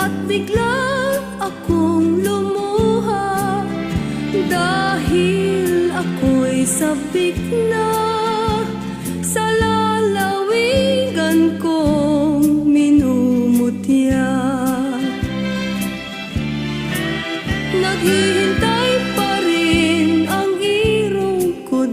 At bigla akong lumuha. Dahil ako'y sabik na Sa lalawigan kong minumutya. Naghihintay